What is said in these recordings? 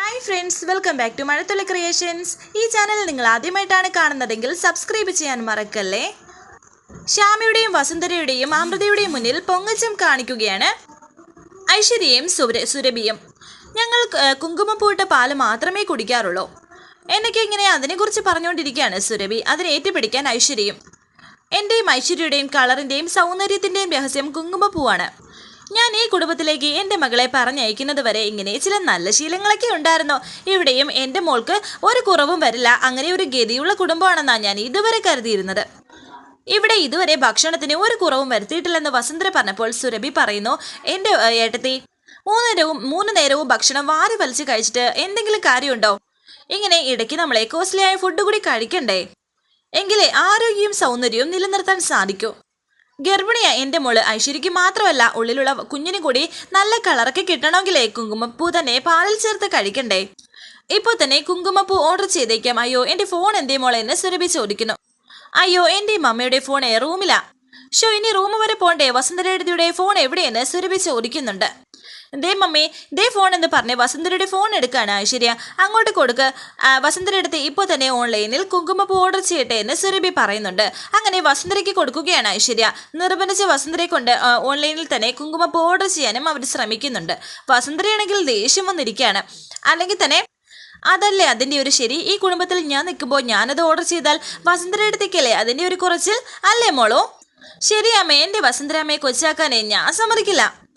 Hi friends welcome back to Mazhathulli creations ഈ channel നിങ്ങൾ ആദ്യമായിട്ടാണ് കാണുന്നതെങ്കിൽ സബ്സ്ക്രൈബ് ചെയ്യാൻ മറക്കല്ലേ? ശ്യാമയുടെയും വസുന്ധരയുടെയും അമൃതയുടെയും മുന്നിൽ പൊങ്ങച്ചം കാണിക്കുകയാണ് ഐശ്വര്യയും സുര സുരഭിയും. ഞങ്ങൾ കുങ്കുമം കുങ്കുമപ്പൂട്ട പാൽ മാത്രമേ കുടിക്കാറുള്ളൂ. എന്നൊക്കെ ഇങ്ങനെ അതിനെക്കുറിച്ച് പറഞ്ഞുകൊണ്ടിരിക്കുകയാണ് സുരഭി. അതിനെ ഏറ്റുപിടിക്കാൻ ഐശ്വര്യയും. എന്റെയും ഐശ്വര്യയുടെയും കളറിന്റെയും സൗന്ദര്യത്തിന്റെയും രഹസ്യം കുങ്കുമപ്പൂവാണ്. ഞാൻ ഈ കുടുംബത്തിലേക്ക് എന്റെ മകളെ പറഞ്ഞയക്കുന്നത് വരെ ഇങ്ങനെ ചില നല്ല ശീലങ്ങളൊക്കെ ഉണ്ടായിരുന്നു. ഇവിടെയും എന്റെ മോൾക്ക് ഒരു കുറവും വരില്ല. അങ്ങനെ ഒരു ഗതിയുള്ള കുടുംബമാണെന്നാണ് ഞാൻ ഇതുവരെ കരുതിയിരുന്നത്. ഇവിടെ ഇതുവരെ ഭക്ഷണത്തിന് ഒരു കുറവും വരുത്തിയിട്ടില്ലെന്ന് വസന്തര പറഞ്ഞപ്പോൾ സുരഭി പറയുന്നു എന്റെ ഏട്ടത്തി മൂന്ന് നേരവും മൂന്ന് നേരവും ഭക്ഷണം വാരി വലിച്ച് കഴിച്ചിട്ട് എന്തെങ്കിലും കാര്യമുണ്ടോ? ഇങ്ങനെ ഇടയ്ക്ക് നമ്മളെ കോസ്റ്റ്ലിയായ ഫുഡ് കൂടി കഴിക്കണ്ടേ? എങ്കിലേ ആരോഗ്യവും സൗന്ദര്യവും നിലനിർത്താൻ സാധിക്കൂ. ഗർഭിണിയ എന്റെ മോൾ ഐശ്വര്യയ്ക്ക് മാത്രമല്ല ഉള്ളിലുള്ള കുഞ്ഞിന് കൂടി നല്ല കളറൊക്കെ കിട്ടണമെങ്കിലേ കുങ്കുമപ്പൂ തന്നെ പാലിൽ ചേർത്ത് കഴിക്കണ്ടേ? ഇപ്പോൾ തന്നെ കുങ്കുമപ്പൂ ഓർഡർ ചെയ്തേക്കാം. അയ്യോ എന്റെ ഫോൺ എന്തേ മോളെ? എന്നെ സുരഭി ചോദിക്കുന്നു. അയ്യോ എന്റെ മമ്മയുടെ ഫോൺ റൂമിലാ. ഷോ ഇനി റൂം വരെ പോണ്ടേ? വസന്തരേടതിയുടെ ഫോൺ എവിടെയെന്ന് സുരഭി ചോദിക്കുന്നുണ്ട്. ദേ മമ്മി ദേ ഫോൺ എന്ന് പറഞ്ഞ് വസന്തരയുടെ ഫോൺ എടുക്കാണ് ഐശ്വര്യ. അങ്ങോട്ട് കൊടുക്ക്. ആ, വസുന്ധര എടുത്ത് ഇപ്പോൾ തന്നെ ഓൺലൈനിൽ കുങ്കുമപ്പൂ ഓർഡർ ചെയ്യട്ടെ എന്ന് സുരഭി പറയുന്നുണ്ട്. അങ്ങനെ വസന്തരയ്ക്ക് കൊടുക്കുകയാണ് ഐശ്വര്യ. നിർബന്ധിച്ച് വസന്തരെ കൊണ്ട് ഓൺലൈനിൽ തന്നെ കുങ്കുമപ്പൂ ഓർഡർ ചെയ്യാനും അവർ ശ്രമിക്കുന്നുണ്ട്. വസന്തരയാണെങ്കിൽ ദേഷ്യം വന്നിരിക്കുകയാണ്. അല്ലെങ്കിൽ തന്നെ അതല്ലേ അതിന്റെ ഒരു ശരി? ഈ കുടുംബത്തിൽ ഞാൻ നിൽക്കുമ്പോൾ ഞാനത് ഓർഡർ ചെയ്താൽ വസുന്ധര അടുത്തേക്കല്ലേ അതിന്റെ ഒരു കുറച്ചിൽ? അല്ലേ മോളോ? ശരി അമ്മേ എന്റെ വസന്തരാമയെ കൊച്ചാക്കാനേ ഞാൻ സമ്മതിക്കില്ല.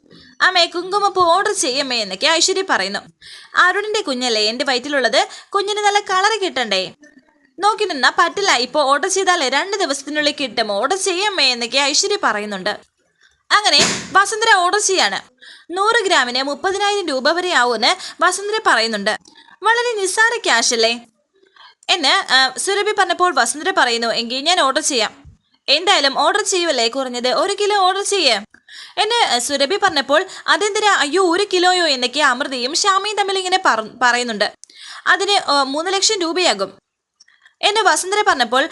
അമ്മേ കുങ്കുമപ്പൂ ഓർഡർ ചെയ്യമ്മേ എന്നൊക്കെ ഐശ്വര്യ പറയുന്നു. അരുണിന്റെ കുഞ്ഞല്ലേ എന്റെ വയറ്റിലുള്ളത്. കുഞ്ഞിന് നല്ല കളർ കിട്ടണ്ടേ? നോക്കി നിന്നാ പറ്റില്ല. ഇപ്പോൾ ഓർഡർ ചെയ്താലേ രണ്ട് ദിവസത്തിനുള്ളിൽ കിട്ടും. ഓർഡർ ചെയ്യമ്മേ എന്നൊക്കെ ഐശ്വര്യ പറയുന്നുണ്ട്. അങ്ങനെ വസുന്ധര ഓർഡർ ചെയ്യാണ്. നൂറ് ഗ്രാമിന് മുപ്പതിനായിരം രൂപ വരെ ആവുമെന്ന് വസുന്ധര പറയുന്നുണ്ട്. വളരെ നിസ്സാര ക്യാഷ് അല്ലേ? എന്ന് സുരഭി പറഞ്ഞപ്പോൾ വസുന്ധര പറയുന്നു എങ്കിൽ ഞാൻ ഓർഡർ ചെയ്യാം. എന്തായാലും ഓർഡർ ചെയ്യുമല്ലേ കുറഞ്ഞത്? ഒരു കിലോ ഓർഡർ ചെയ്യേ. എന്നെ സുരഭി പറഞ്ഞപ്പോൾ അതെന്തിനാ? അയ്യോ ഒരു കിലോയോ? എന്നൊക്കെ അമൃതയും ശ്യാമയും തമ്മിൽ ഇങ്ങനെ പറയുന്നുണ്ട്. അതിന് മൂന്ന് ലക്ഷം രൂപയാകും. എന്നെ വസുന്ധര പറഞ്ഞപ്പോൾ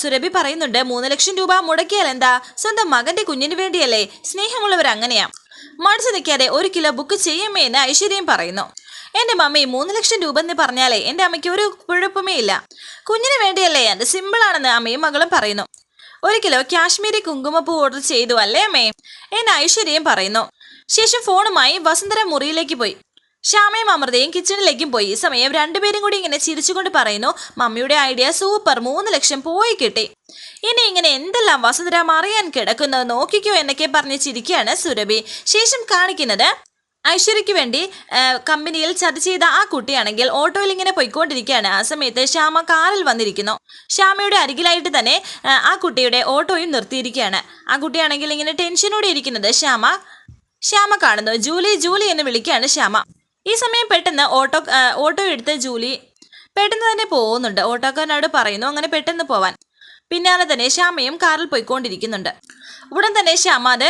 സുരഭി പറയുന്നുണ്ട് മൂന്ന് ലക്ഷം രൂപ മുടക്കിയാൽ എന്താ? സ്വന്തം മകന്റെ കുഞ്ഞിന് വേണ്ടിയല്ലേ? സ്നേഹമുള്ളവർ അങ്ങനെയാ. മടിച്ചു നിൽക്കാതെ ഒരു കിലോ ബുക്ക് ചെയ്യുമേ എന്ന് ഐശ്വര്യയും പറയുന്നു. എന്റെ മമ്മി മൂന്ന് ലക്ഷം രൂപ എന്ന് പറഞ്ഞാലേ എന്റെ അമ്മയ്ക്ക് ഒരു കുഴപ്പമേ ഇല്ല. കുഞ്ഞിന് വേണ്ടിയല്ലേ? അത് സിമ്പിൾ ആണെന്ന് അമ്മയും മകളും പറയുന്നു. ഒരു കിലോ കാശ്മീരി കുങ്കുമപ്പൂ ഓർഡർ ചെയ്തു അല്ലേ അമ്മേ? എന്ന് ഐശ്വര്യയും പറയുന്നു. ശേഷം ഫോണുമായി വസുന്ധര മുറിയിലേക്ക് പോയി. ശ്യാമയും അമൃതയും കിച്ചണിലേക്കും പോയി. ഈ സമയം രണ്ടുപേരും കൂടി ഇങ്ങനെ ചിരിച്ചുകൊണ്ട് പറയുന്നു മമ്മിയുടെ ഐഡിയ സൂപ്പർ മൂന്ന് ലക്ഷം പോയി കിട്ടി. ഇനി ഇങ്ങനെ എന്തെല്ലാം വസുന്ധര മറിയാൻ കിടക്കുന്നത് നോക്കിക്കോ എന്നൊക്കെ പറഞ്ഞ് ചിരിക്കുകയാണ് സുരഭി. ശേഷം കാണിക്കുന്നത് ഐശ്വര്യയ്ക്ക് വേണ്ടി കമ്പനിയിൽ ചർച്ച ചെയ്ത ആ കുട്ടിയാണെങ്കിൽ ഓട്ടോയിൽ ഇങ്ങനെ പോയിക്കൊണ്ടിരിക്കുകയാണ്. ആ സമയത്ത് ശ്യാമ കാറിൽ വന്നിരിക്കുന്നു. ശ്യാമയുടെ അരികിലായിട്ട് തന്നെ ആ, കുട്ടിയുടെ ഓട്ടോയും നിർത്തിയിരിക്കുകയാണ്. ആ കുട്ടിയാണെങ്കിൽ ഇങ്ങനെ ടെൻഷനോടെ ഇരിക്കുന്നത് ശ്യാമ. ശ്യാമ കാണുന്നു. ജൂലി ജൂലി എന്ന് വിളിക്കുകയാണ് ശ്യാമ. ഈ സമയം പെട്ടെന്ന് ഓട്ടോ ഓട്ടോ എടുത്ത് ജൂലി പെട്ടെന്ന് തന്നെ പോകുന്നുണ്ട്. ഓട്ടോക്കാരനോട് പറയുന്നു അങ്ങനെ പെട്ടെന്ന് പോവാൻ. പിന്നാലെ തന്നെ ശ്യാമയും കാറിൽ പോയിക്കൊണ്ടിരിക്കുന്നുണ്ട്. ഉടൻ തന്നെ ശ്യാമ അത്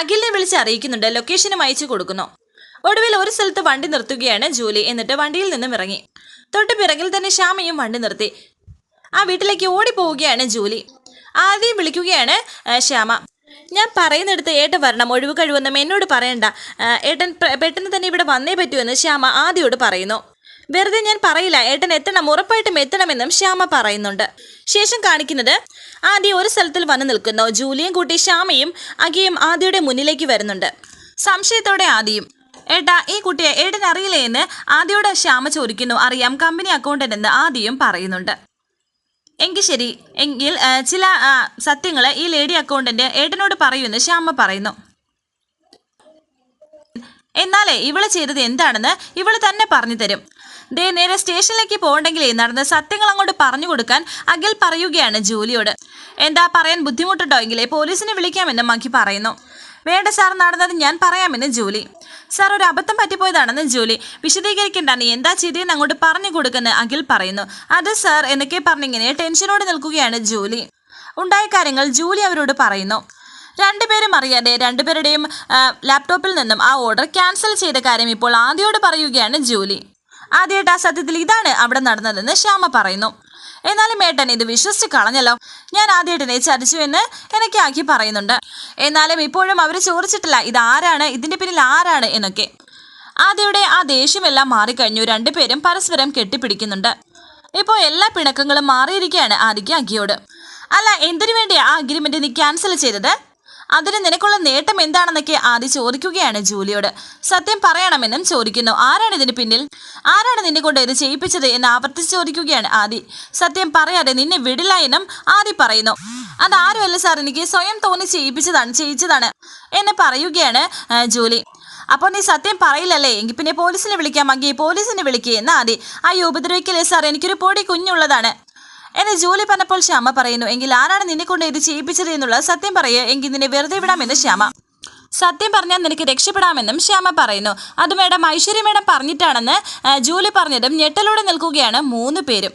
അഖിലിനെ വിളിച്ച് അറിയിക്കുന്നുണ്ട്. ലൊക്കേഷനും അയച്ചു കൊടുക്കുന്നു. ഒടുവിൽ ഒരു സ്ഥലത്ത് വണ്ടി നിർത്തുകയാണ് ജൂലി. എന്നിട്ട് വണ്ടിയിൽ നിന്നും ഇറങ്ങി. തൊട്ട് പിറകിൽ തന്നെ ശ്യാമയും വണ്ടി നിർത്തി. ആ വീട്ടിലേക്ക് ഓടിപ്പോവുകയാണ് ജൂലി. ആദ്യം വിളിക്കുകയാണ് ശ്യാമ. ഞാൻ പറയുന്നിടത്ത് ഏട്ടൻ വരണം. ഒഴിവ് കഴിവൊന്നും എന്നോട് പറയണ്ട. ഏട്ടൻ പെട്ടെന്ന് തന്നെ ഇവിടെ വന്നേ പറ്റുമെന്ന് ശ്യാമ ആദ്യോട് പറയുന്നു. വെറുതെ ഞാൻ പറയില്ല. ഏട്ടൻ എത്തണം. ഉറപ്പായിട്ടും എത്തണമെന്നും ശ്യാമ പറയുന്നുണ്ട്. ശേഷം കാണിക്കുന്നത് ആദ്യം ഒരു സ്ഥലത്തിൽ വന്നു നിൽക്കുന്നു. ജൂലിയും കൂട്ടി ശ്യാമയും അഖിയും ആദ്യയുടെ മുന്നിലേക്ക് വരുന്നുണ്ട്. സംശയത്തോടെ ആദ്യം ഏട്ടാ ഈ കുട്ടിയെ ഏട്ടൻ അറിയില്ലേ എന്ന്? ആദ്യയോട് ശ്യാമ ചോദിക്കുന്നു. അറിയാം കമ്പനി അക്കൗണ്ടന്റ് എന്ന് ആദ്യം പറയുന്നുണ്ട്. എങ്കിൽ ശരി എങ്കിൽ ചില സത്യങ്ങൾ ഈ ലേഡി അക്കൗണ്ടന്റ് ഏട്ടനോട് പറയുമെന്ന് ശ്യാമ പറയുന്നു. എന്നാലേ ഇവൾ ചെയ്തത് എന്താണെന്ന് ഇവൾ തന്നെ പറഞ്ഞു തരും. ദേ നേരെ സ്റ്റേഷനിലേക്ക് പോകണ്ടെങ്കിലേ നടന്ന സത്യങ്ങൾ അങ്ങോട്ട് പറഞ്ഞു കൊടുക്കാൻ അഖിൽ പറയുകയാണ് ജൂലിയോട്. എന്താ പറയാൻ ബുദ്ധിമുട്ടുണ്ടോ എങ്കിലേ പോലീസിനെ വിളിക്കാമെന്ന് മഖി പറയുന്നു. വേണ്ട സാർ നടന്നത് ഞാൻ പറയാമെന്ന് ജൂലി. സാർ ഒരു അബദ്ധം പറ്റിപ്പോയതാണെന്ന് ജൂലി. വിശദീകരിക്കേണ്ട നീ എന്താ ചെയ്തതെന്ന് അങ്ങോട്ട് പറഞ്ഞു കൊടുക്കുന്ന അഖിൽ പറയുന്നു. അത് സാർ എന്നൊക്കെ പറഞ്ഞിങ്ങനെ ടെൻഷനോടെ നിൽക്കുകയാണ് ജൂലി. ഉണ്ടായ കാര്യങ്ങൾ ജൂലി അവരോട് പറയുന്നു. രണ്ടുപേരും അറിയാതെ രണ്ടുപേരുടെയും ലാപ്ടോപ്പിൽ നിന്നും ആ ഓർഡർ ക്യാൻസൽ ചെയ്ത കാര്യം ഇപ്പോൾ ആദ്യയോട് പറയുകയാണ് ജൂലി. ആദ്യമായിട്ട് ആ സത്യത്തിൽ ഇതാണ് അവിടെ നടന്നതെന്ന് ശ്യാമ പറയുന്നു. എന്നാലും ഏട്ടൻ ഇത് വിശ്വസിച്ച് കളഞ്ഞല്ലോ. ഞാൻ ആദ്യേട്ടനെ ചതിച്ചു എന്ന് എനിക്ക് ആക്കി പറയുന്നുണ്ട്. എന്നാലും ഇപ്പോഴും അവർ ചോദിച്ചിട്ടില്ല ഇത് ആരാണ്? ഇതിന്റെ പിന്നിൽ ആരാണ്? എന്നൊക്കെ. ആദ്യയുടെ ആ ദേഷ്യമെല്ലാം മാറിക്കഴിഞ്ഞു. രണ്ടുപേരും പരസ്പരം കെട്ടിപ്പിടിക്കുന്നുണ്ട്. ഇപ്പോൾ എല്ലാ പിണക്കങ്ങളും മാറിയിരിക്കുകയാണ് ആദിക്ക് അഗിയോട് അല്ല എന്തിനു വേണ്ടിയാണ് ആ അഗ്രിമെന്റ് നീ ക്യാൻസൽ ചെയ്തത്? അതിന് നിനക്കുള്ള നേട്ടം എന്താണെന്നൊക്കെ ആദ്യ ചോദിക്കുകയാണ് ജൂലിയോട്. സത്യം പറയണമെന്നും ചോദിക്കുന്നു. ആരാണ് ഇതിന് പിന്നിൽ? ആരാണ് നിന്നെ കൊണ്ട് ഇത് ചെയ്യിപ്പിച്ചത് എന്ന് ആവർത്തിച്ച് ചോദിക്കുകയാണ് ആദി. സത്യം പറയാതെ നിന്നെ വിടില്ല എന്നും ആദി പറയുന്നു. അതാരുമല്ല സാർ എനിക്ക് സ്വയം തോന്നി ചെയ്യിപ്പിച്ചതാണ് ചെയ്യിച്ചതാണ് എന്ന് പറയുകയാണ് ജൂലി. അപ്പോൾ നീ സത്യം പറയില്ലല്ലേ? എങ്കിൽ പിന്നെ പോലീസിനെ വിളിക്കാം. അങ്ങേ പോലീസിനെ വിളിക്കുക എന്ന് ആദി. അയ്യോ ഉപദ്രവിക്കല്ലേ സാർ? എനിക്കൊരു പൊടി കുഞ്ഞുള്ളതാണ്. എന്നെ ജോലി പറഞ്ഞപ്പോൾ ശ്യാമ പറയുന്നു എങ്കിൽ ആരാണ് നിന്നെ കൊണ്ട് ഇത് ചെയ്യിപ്പിച്ചത് എന്നുള്ളത് സത്യം പറയുക എങ്കിൽ നിന്നെ വെറുതെ വിടാമെന്ന് ശ്യാമ. സത്യം പറഞ്ഞാൽ നിനക്ക് രക്ഷപ്പെടാമെന്നും ശ്യാമ പറയുന്നു. അത് മേഡം ഐശ്വര്യ മേഡം പറഞ്ഞിട്ടാണെന്ന് ജൂലി പറഞ്ഞതും ഞെട്ടലോടെ നിൽക്കുകയാണ് മൂന്ന് പേരും.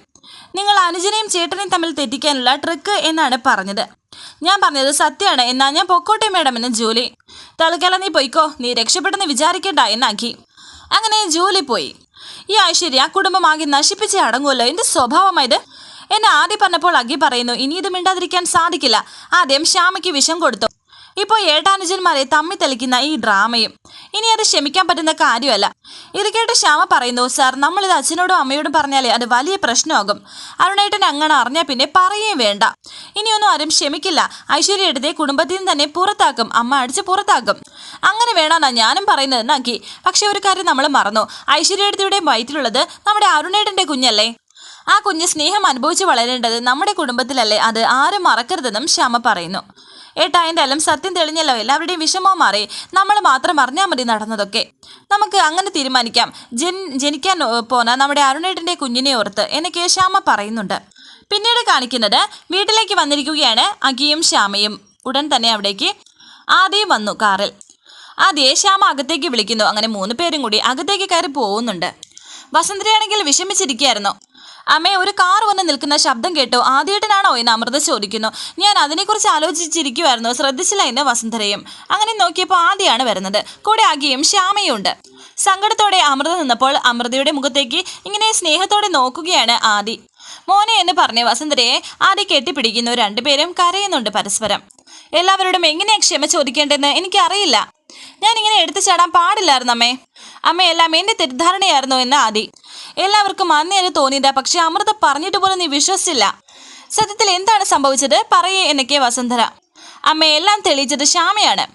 നിങ്ങൾ അനുജനെയും ചേട്ടനെയും തമ്മിൽ തെറ്റിക്കാനുള്ള ട്രിക്ക് എന്നാണ് പറഞ്ഞത്. ഞാൻ പറഞ്ഞത് സത്യമാണ് എന്നാ ഞാൻ പൊക്കോട്ടെ മേഡം എന്ന് ജൂലി. തൽക്കാലം നീ പൊയ്ക്കോ നീ രക്ഷപ്പെട്ടെന്ന് വിചാരിക്കണ്ട എന്നാക്കി. അങ്ങനെ ജൂലി പോയി. ഈ ഐശ്വര്യ കുടുംബമാകെ നശിപ്പിച്ച് അടങ്ങുമല്ലോ എന്റെ സ്വഭാവമായത് എന്നെ ആദ്യം പറഞ്ഞപ്പോൾ അഗി പറയുന്നു ഇനി ഇത് മിണ്ടാതിരിക്കാൻ സാധിക്കില്ല. ആദ്യം ശ്യാമയ്ക്ക് വിഷം കൊടുത്തു. ഇപ്പോൾ ഏട്ടാനുജന്മാരെ തമ്മി തെളിക്കുന്ന ഈ ഡ്രാമയും. ഇനി അത് ക്ഷമിക്കാൻ പറ്റുന്ന കാര്യമല്ല. ഇത് കേട്ട് ശ്യാമ പറയുന്നു സാർ നമ്മളിത് അച്ഛനോടും അമ്മയോടും പറഞ്ഞാലേ അത് വലിയ പ്രശ്നമാകും. അരുണേട്ടൻ അങ്ങനെ അറിഞ്ഞാൽ പിന്നെ പറയുകയും വേണ്ട. ഇനിയൊന്നും ആരും ക്ഷമിക്കില്ല. ഐശ്വര്യ എടുത്തേ കുടുംബത്തിൽ നിന്ന് തന്നെ പുറത്താക്കും. അമ്മ അടിച്ച് പുറത്താക്കും. അങ്ങനെ വേണമെന്നാ ഞാനും പറയുന്നത് എന്നാക്കി. പക്ഷെ ഒരു കാര്യം നമ്മൾ മറന്നു. ഐശ്വര്യ എടുത്തിയുടെ വയറ്റിലുള്ളത് നമ്മുടെ അരുണേട്ടന്റെ കുഞ്ഞല്ലേ? ആ കുഞ്ഞ് സ്നേഹം അനുഭവിച്ച് വളരേണ്ടത് നമ്മുടെ കുടുംബത്തിലല്ലേ? അത് ആരും മറക്കരുതെന്നും ശ്യാമ പറയുന്നു. ഏട്ടാ എന്തായാലും സത്യം തെളിഞ്ഞല്ലോ. എല്ലാവരുടെയും വിഷമവും മാറി. നമ്മൾ മാത്രം അറിഞ്ഞാൽ മതി നടന്നതൊക്കെ. നമുക്ക് അങ്ങനെ തീരുമാനിക്കാം. ജൻ ജനിക്കാൻ പോന്ന നമ്മുടെ അരുണേട്ടന്റെ കുഞ്ഞിനെ ഓർത്ത് എനിക്ക് ശ്യാമ പറയുന്നുണ്ട്. പിന്നീട് കാണിക്കുന്നത് വീട്ടിലേക്ക് വന്നിരിക്കുകയാണ് അഖിയും ശ്യാമയും. ഉടൻ തന്നെ അവിടേക്ക് ആദ്യം വന്നു കാറിൽ. ആദ്യേ ശ്യാമ അകത്തേക്ക് വിളിക്കുന്നു. അങ്ങനെ മൂന്ന് പേരും കൂടി അകത്തേക്ക് കയറി പോകുന്നുണ്ട്. വസന്തരയാണെങ്കിൽ വിഷമിച്ചിരിക്കുകയായിരുന്നു. അമ്മേ ഒരു കാർ വന്ന് നിൽക്കുന്ന ശബ്ദം കേട്ടോ. ആദ്യേട്ടനാണോ എന്ന് അമൃത ചോദിക്കുന്നു. ഞാൻ അതിനെക്കുറിച്ച് ആലോചിച്ചിരിക്കുമായിരുന്നു ശ്രദ്ധിച്ചില്ല എന്ന് വസുന്ധരയും. അങ്ങനെ നോക്കിയപ്പോൾ ആദ്യമാണ് വരുന്നത്. കൂടെ ആകെയും ശ്യാമയും ഉണ്ട് സങ്കടത്തോടെ അമൃത നിന്നപ്പോൾ അമൃതയുടെ മുഖത്തേക്ക് ഇങ്ങനെ സ്നേഹത്തോടെ നോക്കുകയാണ് ആദി. മോനെ എന്ന് പറഞ്ഞ വസുന്ധരയെ ആദി കെട്ടിപ്പിടിക്കുന്നു. രണ്ടുപേരും കരയുന്നുണ്ട് പരസ്പരം. എല്ലാവരോടും എങ്ങനെയാ ക്ഷമ ചോദിക്കേണ്ടതെന്ന് എനിക്കറിയില്ല. ഞാൻ ഇങ്ങനെ എടുത്തു ചാടാൻ പാടില്ലായിരുന്നു അമ്മേ അമ്മയെല്ലാം എന്റെ തെറ്റിദ്ധാരണയായിരുന്നു എന്ന് ആദി. എല്ലാവർക്കും അന്നേരം തോന്നിയതാ. പക്ഷെ അമൃത പറഞ്ഞിട്ട് പോലും നീ വിശ്വസിച്ചില്ല. സത്യത്തിൽ എന്താണ് സംഭവിച്ചത്? പറയേ എന്നൊക്കെ വസുന്ധര അമ്മ എല്ലാം തെളിയിച്ചത് ശ്യാമയാണ്.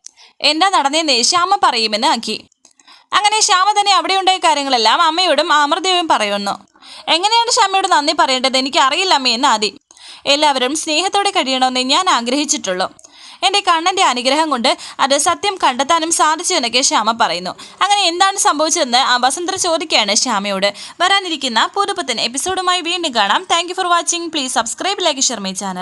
എന്താ നടന്നതെന്ന് ശ്യാമ പറയുമെന്ന് ആക്കി. അങ്ങനെ ശ്യാമ തന്നെ അവിടെ ഉണ്ടായ കാര്യങ്ങളെല്ലാം അമ്മയോടും അമൃതയോടും പറയുന്നു. എങ്ങനെയാണ് ശ്യാമയോട് നന്ദി പറയേണ്ടത് എനിക്ക് അറിയില്ല അമ്മയെന്ന് ആദ്യം ആദി. എല്ലാവരും സ്നേഹത്തോടെ കഴിയണമെന്ന് ഞാൻ ആഗ്രഹിച്ചിട്ടുള്ളൂ. എന്റെ കണ്ണന്റെ അനുഗ്രഹം കൊണ്ട് അത് സത്യം കണ്ടെത്താനും സാധിച്ചു എന്നൊക്കെ ശ്യാമ പറയുന്നു. അങ്ങനെ എന്താണ് സംഭവിച്ചതെന്ന് വസന്തര ചോദിക്കുകയാണ് ശ്യാമയോട്. വരാനിരിക്കുന്ന പുതുപ്പത്തിന് എപ്പിസോഡുമായി വീണ്ടും കാണാം. Thank for watching please subscribe like share channel